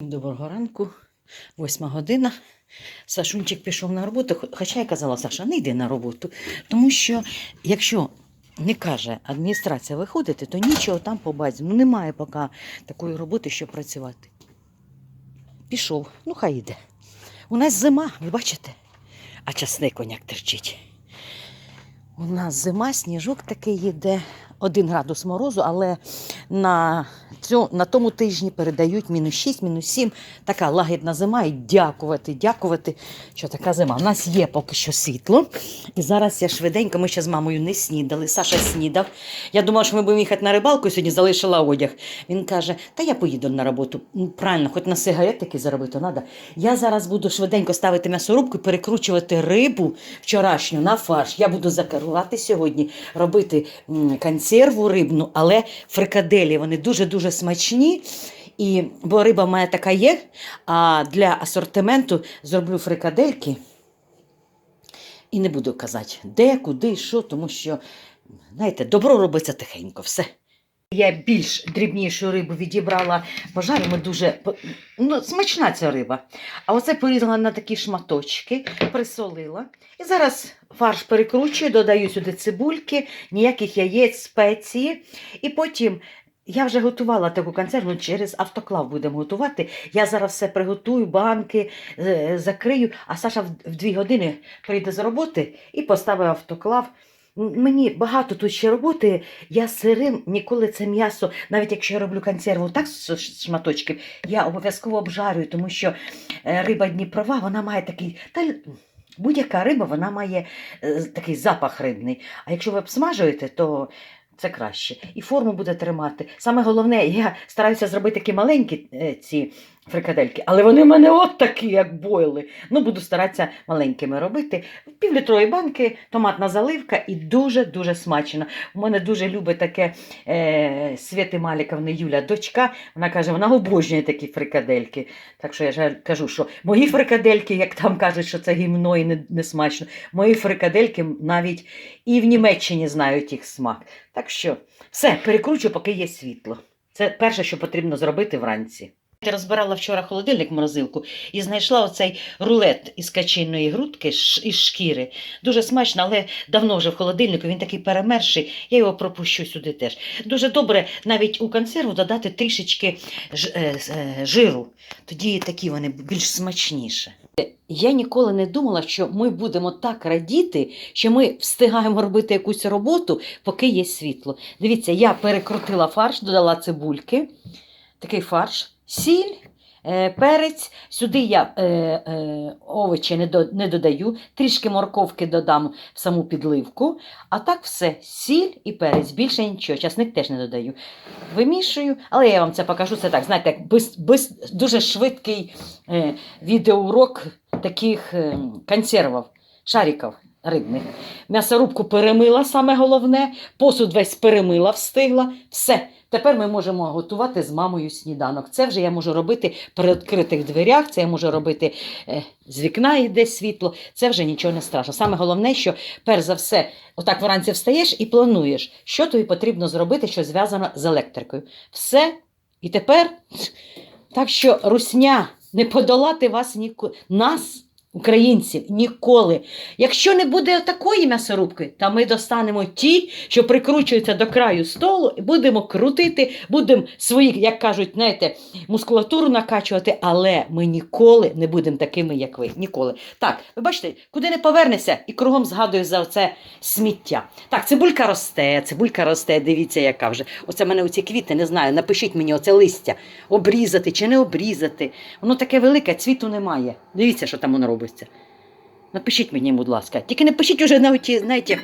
Доброго ранку, восьма година. Сашунчик пішов на роботу, хоча я казала, Саша, не йди на роботу. Тому що, якщо не каже адміністрація виходити, то нічого там побачити. Ну, немає поки такої роботи, щоб працювати. Пішов, ну хай йде. У нас зима, ви бачите? А часник коняк терчить. У нас зима, сніжок такий йде, один градус морозу, але на, цю, на тому тижні передають мінус 6, мінус 7. Така лагідна зима. І дякувати, дякувати, що така зима. У нас є поки що світло. І зараз я швиденько, ми ще з мамою не снідали. Саша снідав. Я думала, що ми будемо їхати на рибалку, сьогодні залишила одяг. Він каже: Та я поїду на роботу. Ну, Правильно, хоч на сигаретики заробити треба. Я зараз буду швиденько ставити м'ясорубку і перекручувати рибу вчорашню на фарш. Я буду закарувати сьогодні, робити м, консерву рибну, але фрикаделі вони дуже-дуже смачні. І, бо риба в мене така є, а для асортименту зроблю фрикадельки. І не буду казати, де, куди, що, тому що, знаєте, добро робиться тихенько, все. Я більш дрібнішу рибу відібрала, пожаримо дуже ну, смачна ця риба. А оце порізала на такі шматочки, присолила. І зараз фарш перекручую, додаю сюди цибульки, ніяких яєць, спеції. І потім я вже готувала таку консерву, через автоклав будемо готувати. Я зараз все приготую, банки е, закрию, а Саша в- дві години прийде з роботи і поставить автоклав. Мені багато тут ще роботи. Я сирим ніколи це м'ясо, навіть якщо я роблю консерву так з шматочків, я обов'язково обжарюю, тому що е, риба Дніпрова, вона має такий. Та будь-яка риба вона має е, такий запах рибний. А якщо ви обсмажуєте, то це краще. І форму буде тримати. Саме головне, я стараюся зробити такі маленькі е, ці фрикадельки, але вони в мене от такі, як бойли. Ну, буду старатися маленькими робити. Півлітрові банки, томатна заливка і дуже-дуже смачно. У мене дуже любить таке е, Світи Маліковни Юля, дочка. Вона каже, вона обожнює такі фрикадельки. Так що я кажу, що мої фрикадельки, як там кажуть, що це гімно і не, не смачно, мої фрикадельки навіть і в Німеччині знають їх смак. Так що все, перекручу, поки є світло. Це перше, що потрібно зробити вранці. Я розбирала вчора холодильник морозилку і знайшла оцей рулет із качиної грудки із шкіри. Дуже смачно, але давно вже в холодильнику він такий перемерший, я його пропущу сюди теж. Дуже добре навіть у консерву додати трішечки е, е, жиру. Тоді такі вони більш смачніші. Я ніколи не думала, що ми будемо так радіти, що ми встигаємо робити якусь роботу, поки є світло. Дивіться, я перекрутила фарш, додала цибульки, такий фарш, сіль, е, перець. Сюди я е, е, овочі не, до, не додаю, трішки морковки додам в саму підливку. А так все, сіль і перець, більше нічого. Часник теж не додаю. Вимішую, але я вам це покажу. Це так, знаєте, як бис, бис, дуже швидкий відеоурок таких е, консервів, шариків рибних. М'ясорубку перемила, саме головне, посуд весь перемила, встигла. Все. Тепер ми можемо готувати з мамою сніданок. Це вже я можу робити при відкритих дверях, це я можу робити е, з вікна йде світло. Це вже нічого не страшно. Саме головне, що перш за все, отак вранці встаєш і плануєш, що тобі потрібно зробити, що зв'язано з електрикою. Все. І тепер, так що русня не подолати вас ніколи. Нас. Українців ніколи. Якщо не буде такої м'ясорубки, то ми достанемо ті, що прикручуються до краю столу, і будемо крутити, будемо свої, як кажуть, знаєте, мускулатуру накачувати, але ми ніколи не будемо такими, як ви. Ніколи. Так, ви бачите, куди не повернешся, і кругом згадую за це сміття. Так, цибулька росте, цибулька росте, дивіться, яка вже. Оце мене оці квіти, не знаю. Напишіть мені оце листя. Обрізати чи не обрізати. Воно таке велике, цвіту немає. Дивіться, що там воно робиться. Напишіть мені, будь ласка. Тільки не пишіть уже на оті, знаєте,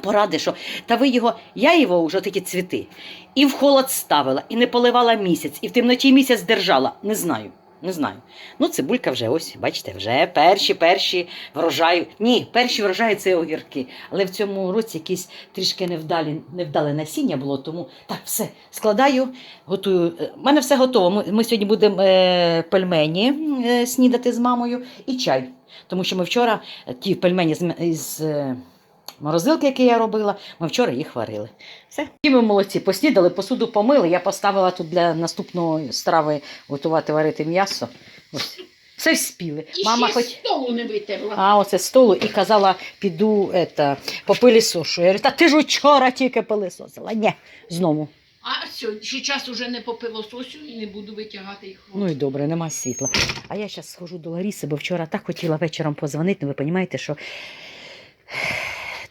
поради, що та ви його, я його вже такі цвіти. І в холод ставила, і не поливала місяць, і в темноті місяць держала. Не знаю. Не знаю. Ну, цибулька вже ось, бачите, вже перші, перші врожаї. Ні, перші врожаї це огірки. Але в цьому році якісь трішки невдалі, невдале насіння було, тому так, все, складаю, готую. У мене все готово. Ми, ми сьогодні будемо е, пельмені е, снідати з мамою і чай. Тому що ми вчора е, ті пельмені з, е, Морозилки, які я робила, ми вчора їх варили. Все. І ми молодці. Поснідали, посуду помили. Я поставила тут для наступної страви готувати варити м'ясо. Ось. Все спіли. І Мама ще хоч. столу не витерла. А, оце столу і казала, піду ета, по пилісошу. Я говорю, та ти ж вчора тільки пилисосила. Ні, знову. А сьогодні ще час уже не попилососю і не буду витягати їх. Ну і добре, нема світла. А я зараз схожу до Ларіси, бо вчора так хотіла вечором позвонити. Ну, ви розумієте, що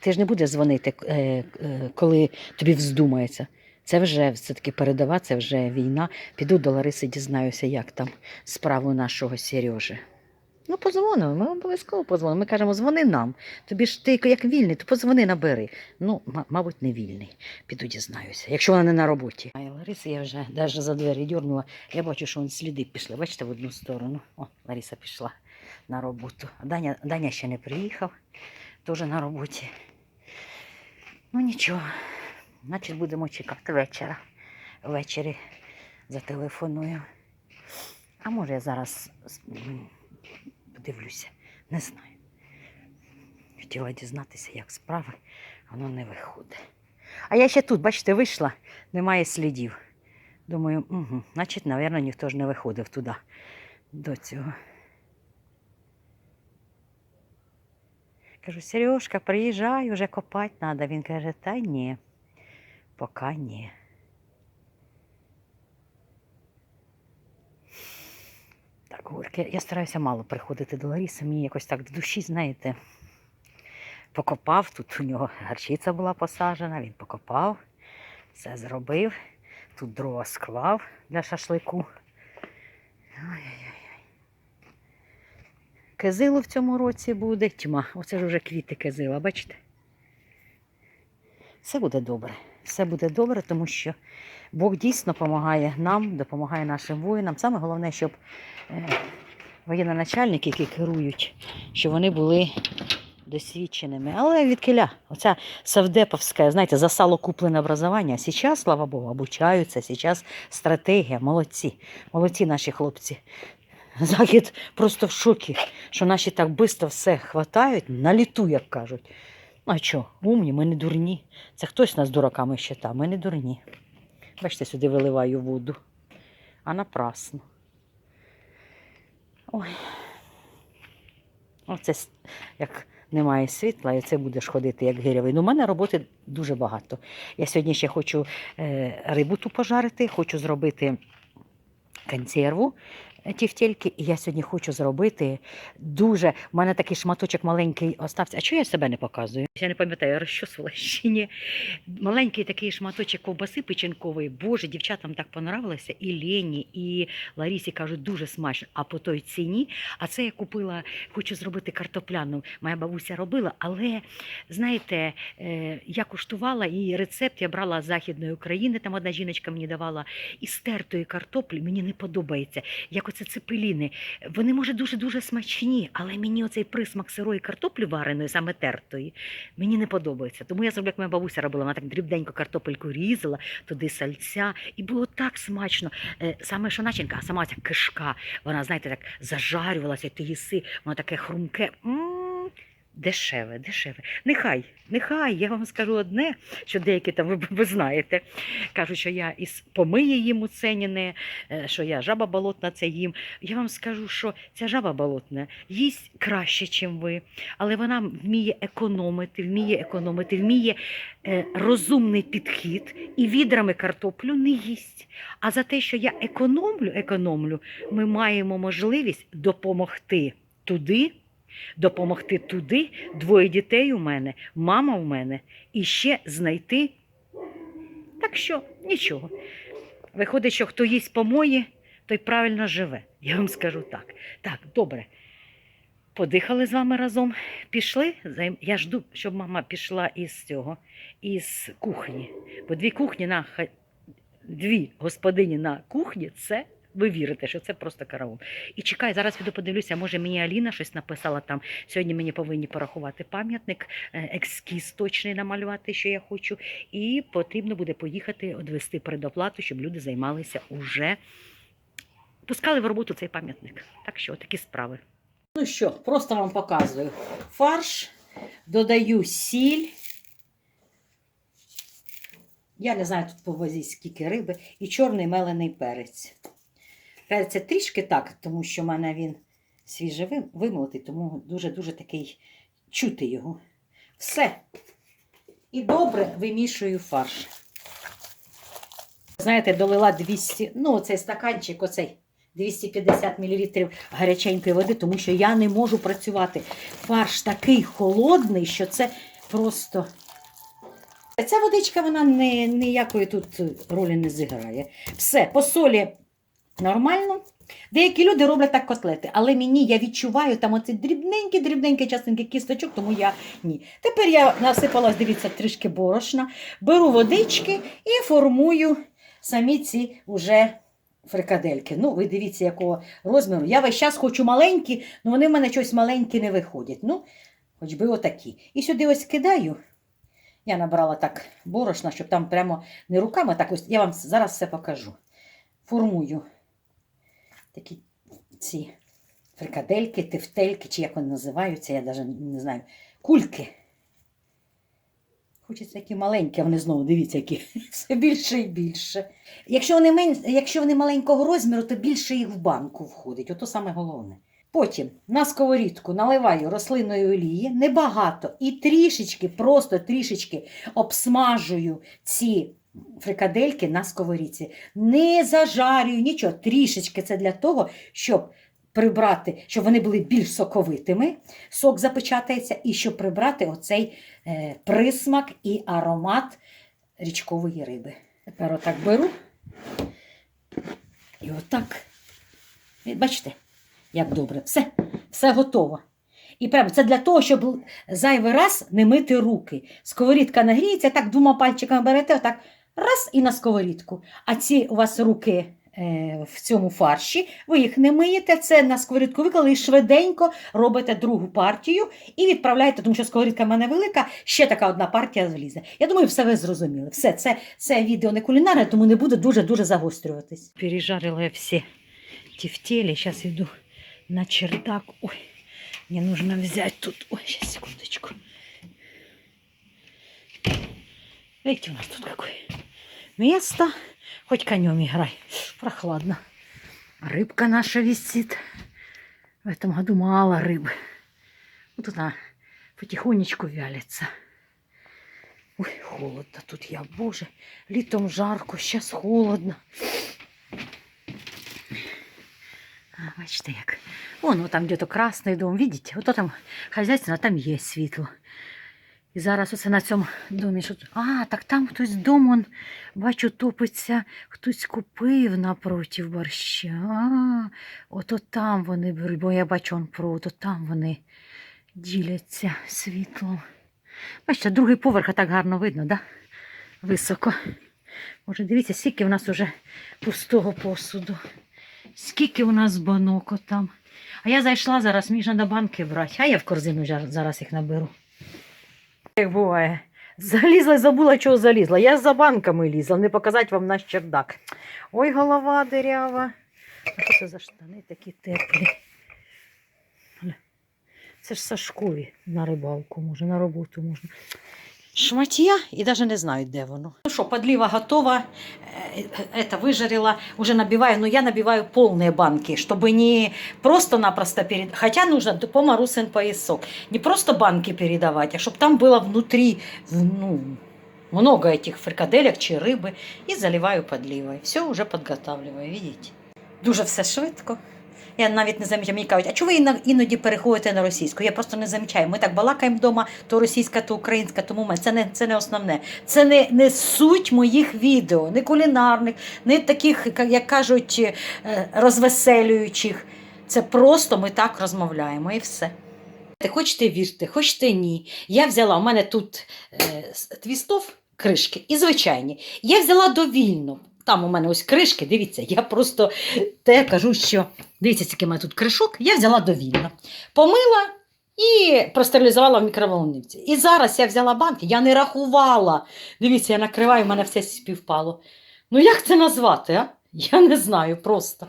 ти ж не будеш дзвонити, е, е, коли тобі вздумається. Це вже все-таки передова, це вже війна. Піду до Лариси, дізнаюся, як там справу нашого Сережі. Ну, позвонимо, ми обов'язково позвонимо. Ми кажемо, дзвони нам. Тобі ж ти як вільний, то позвони, набери. Ну, мабуть, не вільний. Піду дізнаюся, якщо вона не на роботі. А Лариса я вже навіть за двері дьорнула. Я бачу, що сліди пішли. Бачите, в одну сторону. О, Лариса пішла на роботу. Даня, Даня ще не приїхав, теж на роботі. Ну нічого, значить будемо чекати вечора. Ввечері зателефоную. А може я зараз подивлюся, не знаю. Хотіла дізнатися, як справи, воно не виходить. А я ще тут, бачите, вийшла, немає слідів. Думаю, угу, значить, мабуть, ніхто ж не виходив туди до цього. Кажу, Сережка, приїжджай, вже копати треба. Він каже, та ні, поки ні. Так, Горьке, я стараюся мало приходити до Ларіси, мені якось так до душі, знаєте, покопав. Тут у нього гарчиця була посаджена, він покопав, все зробив. Тут дрова склав для шашлику. Ой-ой-ой. Кизилу в цьому році буде тьма. Оце ж вже квіти кизила, бачите? Все буде добре. Все буде добре, тому що Бог дійсно допомагає нам, допомагає нашим воїнам. Саме головне, щоб е, воєнноначальники, які керують, щоб вони були досвідченими. Але від киля, оця Савдеповська, знаєте, за сало куплене образування. Зараз, слава Богу, обучаються, зараз стратегія, молодці, молодці наші хлопці. Захід просто в шокі, що наші так швидко все хватають, на літу, як кажуть. Ну, А що, умні, ми не дурні. Це хтось нас дураками щита, ми не дурні. Бачите, сюди виливаю воду. А напрасно. Ой. Оце як немає світла, і це будеш ходити як гирявий. Ну, у мене роботи дуже багато. Я сьогодні ще хочу е, рибу ту пожарити, хочу зробити консерву тівтєльки, і я сьогодні хочу зробити дуже. У мене такий шматочок маленький остався. А чого я себе не показую? Я не пам'ятаю, розчосувала ще ні. Маленький такий шматочок ковбаси печінкової. Боже, дівчатам так понравилося. І Лені, і Ларісі кажуть, дуже смачно. А по той ціні. А це я купила, хочу зробити картопляну. Моя бабуся робила, але знаєте, е, я куштувала і рецепт я брала з Західної України, там одна жіночка мені давала, і стертої картоплі мені не подобається. Як оце цепеліни. Вони, може, дуже-дуже смачні, але мені оцей присмак сирої картоплі вареної, саме тертої, мені не подобається. Тому я зроблю, як моя бабуся робила, вона так дрібненько картопельку різала, туди сальця, і було так смачно. Е, Саме що начинка, а сама ця кишка, вона, знаєте, так зажарювалася, ти їси, воно таке хрумке. М, Дешеве, дешеве. Нехай, нехай, я вам скажу одне, що деякі там ви, ви знаєте. Кажуть, що я із помиє їм у ценіне, е, що я жаба болотна це їм. Я вам скажу, що ця жаба болотна їсть краще, ніж ви, але вона вміє економити, вміє економити, вміє е, розумний підхід і відрами картоплю не їсть. А за те, що я економлю, економлю, ми маємо можливість допомогти туди. Допомогти туди, двоє дітей у мене, мама у мене, і ще знайти. Так що нічого. Виходить, що хто їсть помої, той правильно живе. Я вам скажу так. Так, добре. Подихали з вами разом, пішли. Я жду, щоб мама пішла із цього, із кухні. Бо дві кухні на дві господині на кухні це. Ви вірите, що це просто караул. І чекай, зараз піду подивлюся, може мені Аліна щось написала там. Сьогодні мені повинні порахувати пам'ятник, екскіз точний намалювати, що я хочу. І потрібно буде поїхати одвести предоплату, щоб люди займалися уже, пускали в роботу цей пам'ятник. Так що такі справи. Ну що, просто вам показую. Фарш, додаю сіль, Я не знаю тут по скільки риби, і чорний мелений перець. Перця трішки так, тому що в мене він свіже вим- вимолотий, тому дуже-дуже такий чути його. Все. І добре вимішую фарш. Знаєте, долила 200, ну, оцей стаканчик, оцей 250 мл гаряченької води, тому що я не можу працювати. Фарш такий холодний, що це просто. Ця водичка вона ніякої тут ролі не зіграє. Все, по солі нормально. Деякі люди роблять так котлети, але мені я відчуваю там оці дрібненькі, дрібненькі частинки кісточок, тому я ні. Тепер я насипала, дивіться, трішки борошна, беру водички і формую самі ці уже фрикадельки. Ну, ви дивіться, якого розміру. Я весь час хочу маленькі, але вони в мене щось маленькі не виходять. Ну, хоч би отакі. І сюди ось кидаю. Я набрала так борошна, щоб там прямо не руками, так ось я вам зараз все покажу. Формую такі ці фрикадельки, тефтельки, чи як вони називаються, я навіть не знаю. Кульки. Хочеться такі маленькі, а вони знову дивіться, які все більше і більше. Якщо вони, мен... Якщо вони маленького розміру, то більше їх в банку входить. Ото саме головне. Потім на сковорідку наливаю рослинної олії, небагато, і трішечки, просто трішечки обсмажую ці фрикадельки на сковорідці. Не зажарюю нічого, трішечки це для того, щоб прибрати, щоб вони були більш соковитими, сок запечатається, і щоб прибрати оцей е, присмак і аромат річкової риби. Тепер отак беру і отак. Бачите, як добре. Все, все готово. І прямо це для того, щоб зайвий раз не мити руки. Сковорідка нагріється, так двома пальчиками берете, отак раз і на сковорідку. А ці у вас руки е, в цьому фарші, ви їх не миєте, це на сковорідку виклали і швиденько робите другу партію і відправляєте, тому що сковорідка в мене велика, ще така одна партія злізе. Я думаю, все ви зрозуміли. Все, це, це відео не кулінарне, тому не буде дуже-дуже загострюватись. Пережарила я всі тефтели, зараз йду на чердак. Ой, мне нужно взять тут... Ой, сейчас, секундочку. Видите, у нас тут какое место. Хоть конем играй. Прохладно. Рыбка наша висит. В этом году мало рыбы. Вот она потихонечку вялится. Ой, холодно тут я, боже. Літом жарко, сейчас холодно. А, бачите, як. Вон, вот там где-то красный дом, видите? Вот там хазяйство, а там є світло. І зараз оце на цьому домі. Що... А, так там хтось дом, он, бачу, топиться, хтось купив напротив борща. А, ото там вони беруть, бо я бачу он провод, от там вони діляться світлом. Бачите, другий поверх а так гарно видно, да? Високо. Може, дивіться, скільки в нас уже пустого посуду. Скільки у нас банок там. А я зайшла зараз, мені треба банки брати. А я в корзину зараз їх наберу. Як буває. Залізла і забула, чого залізла. Я за банками лізла, не показати вам наш чердак. Ой, голова дирява. А що це за штани такі теплі? Це ж Сашкові на рибалку, може, на роботу можна Шматья і навіть не знаю, де воно. Ну що, подлива готова. Э, Это выжарила, уже набиваю, но я набиваю полные банки, чтобы не просто-напросто перед... Хотя нужно по Марусин поясок. Не просто банки передавать, а чтобы там было внутри ну, много этих фрикаделек чи рыбы. И заливаю подливой. Все уже подготавливаю, видите? Дуже все швидко. Я навіть не замічаю. Мені кажуть, а чого ви іноді переходите на російську? Я просто не замічаю. Ми так балакаємо вдома, то російська, то українська, тому ми- це не, це не основне. Це не, не суть моїх відео, не кулінарних, не таких, як- як кажуть, е, розвеселюючих. Це просто ми так розмовляємо і все. Хочете вірте, хочете ні. Я взяла, у мене тут е, твістов кришки і звичайні. Я взяла довільно. Там у мене ось кришки, дивіться, я просто те кажу, що дивіться, скільки мене тут кришок, я взяла довільно. Помила і простерилізувала в мікроволновці. І зараз я взяла банки, я не рахувала. Дивіться, я накриваю, у мене все співпало. Ну як це назвати? а? Я не знаю просто.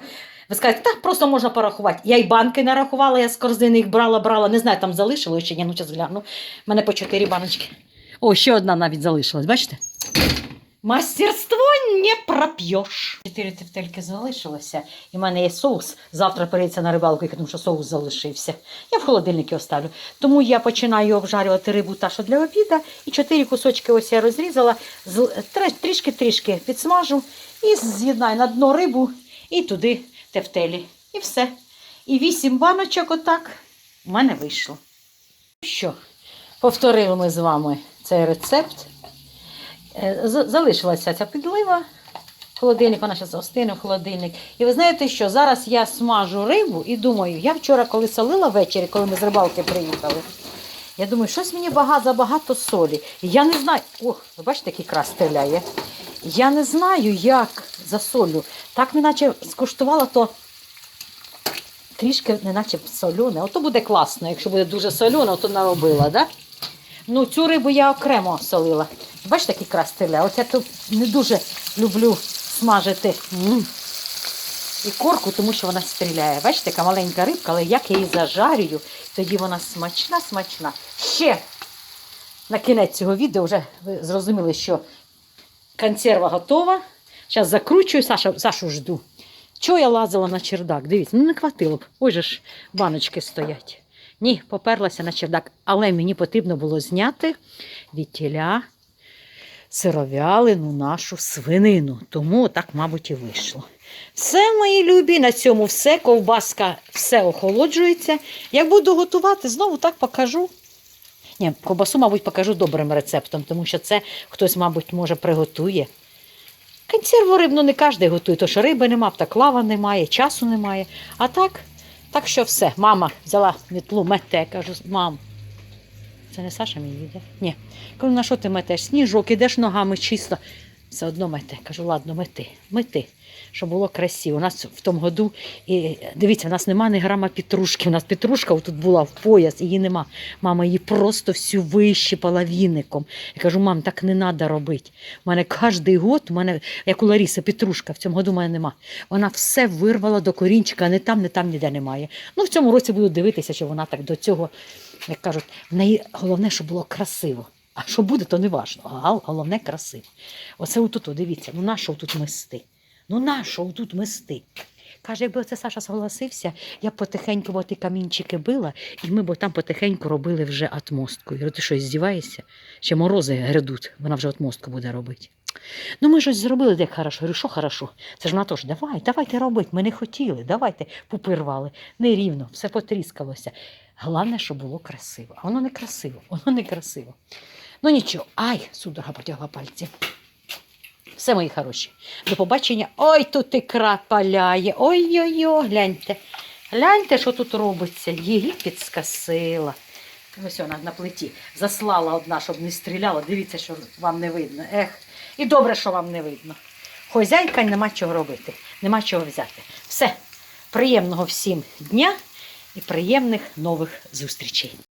Ви скажете, так просто можна порахувати. Я й банки не рахувала, я з корзини їх брала, брала. Не знаю, там залишилось чи ні, ну зараз гляну. У мене по чотири баночки. О, ще одна навіть залишилась, бачите? Мастерство не проп'єш. Чотири тефтельки залишилося, і в мене є соус. Завтра перейдеться на рибалку, тому що соус залишився. Я в холодильнику оставлю. Тому я починаю обжарювати рибу та що для обіда. І чотири кусочки ось я розрізала, трішки-трішки підсмажу і з'єднаю на дно рибу і туди тефтелі. І все. І вісім баночок отак в мене вийшло. Що? Повторили ми з вами цей рецепт. Е, Залишилася ця підлива. Холодильник, вона зараз остине в холодильник. І ви знаєте що? Зараз я смажу рибу і думаю, я вчора, коли солила ввечері, коли ми з рибалки приїхали, я думаю, щось мені багато, забагато солі. Я не знаю. Ох, ви бачите, який крас стріляє. Я не знаю, як за солю. Так неначе скуштувала, то трішки неначе солене. Ото буде класно, якщо буде дуже солене, то наробила, да? Ну, цю рибу я окремо солила. Бачите, який крас стріляє? От я тут не дуже люблю смажити і корку, тому що вона стріляє. Бачите, яка маленька рибка, але як я її зажарюю, тоді вона смачна, смачна. Ще на кінець цього відео вже ви зрозуміли, що консерва готова. Зараз закручую, Саша, Сашу жду. Чого я лазила на чердак? Дивіться, ну не хватило б. Ой же ж баночки стоять. Ні, поперлася на чердак, але мені потрібно було зняти від тіля сировялину нашу свинину. Тому так, мабуть, і вийшло. Все, мої любі, на цьому все. Ковбаска все охолоджується. Як буду готувати, знову так покажу. Ні, ковбасу, мабуть, покажу добрим рецептом, тому що це хтось, мабуть, може приготує. Консерву рибну не кожен готує, тому що риби нема, так лава немає, часу немає. А так, так що все. Мама взяла мітлу, мете. Кажу, мам, це не Саша мені йде? Ні. Кажу, на що ти метеш? Сніжок, ідеш ногами чисто. Все одно мете. Кажу, ладно, мети, мети, щоб було красиво. У нас в тому году, і, дивіться, у нас нема ні грама петрушки. У нас петрушка тут була в пояс, її нема. Мама її просто всю вищипала віником. Я кажу, мам, так не треба робити. У мене кожен год, у мене, як у Ларіси, петрушка, в цьому году в мене нема. Вона все вирвала до корінчика, не там, не там, ніде немає. Ну, в цьому році буду дивитися, що вона так до цього, як кажуть, в неї головне, щоб було красиво. А що буде, то не важливо. А головне красиво. Оце отут, дивіться, ну на що тут мести? Ну на що тут мести? Каже, якби це Саша согласився, я б потихеньку ті камінчики била, і ми б там потихеньку робили вже отмостку. Я говорю, ти що, здіваєшся? Ще морози грядуть, вона вже отмостку буде робити. Ну, ми щось зробили так хорошо. Я говорю, що хорошо? Це ж вона теж, давай, давайте робити. Ми не хотіли, давайте пупи рвали. Нерівно, все потріскалося. Головне, щоб було красиво. А воно не красиво, воно не красиво. Ну нічого, ай, судорога потягла пальці. Все, мої хороші. До побачення. Ой, тут ікра паляє. Ой-ой-ой, гляньте. Гляньте, що тут робиться. Єгипет скосила. Ось вона на плиті. Заслала одна, щоб не стріляла. Дивіться, що вам не видно. Ех, і добре, що вам не видно. Хозяйка нема чого робити, нема чого взяти. Все. Приємного всім дня і приємних нових зустрічей.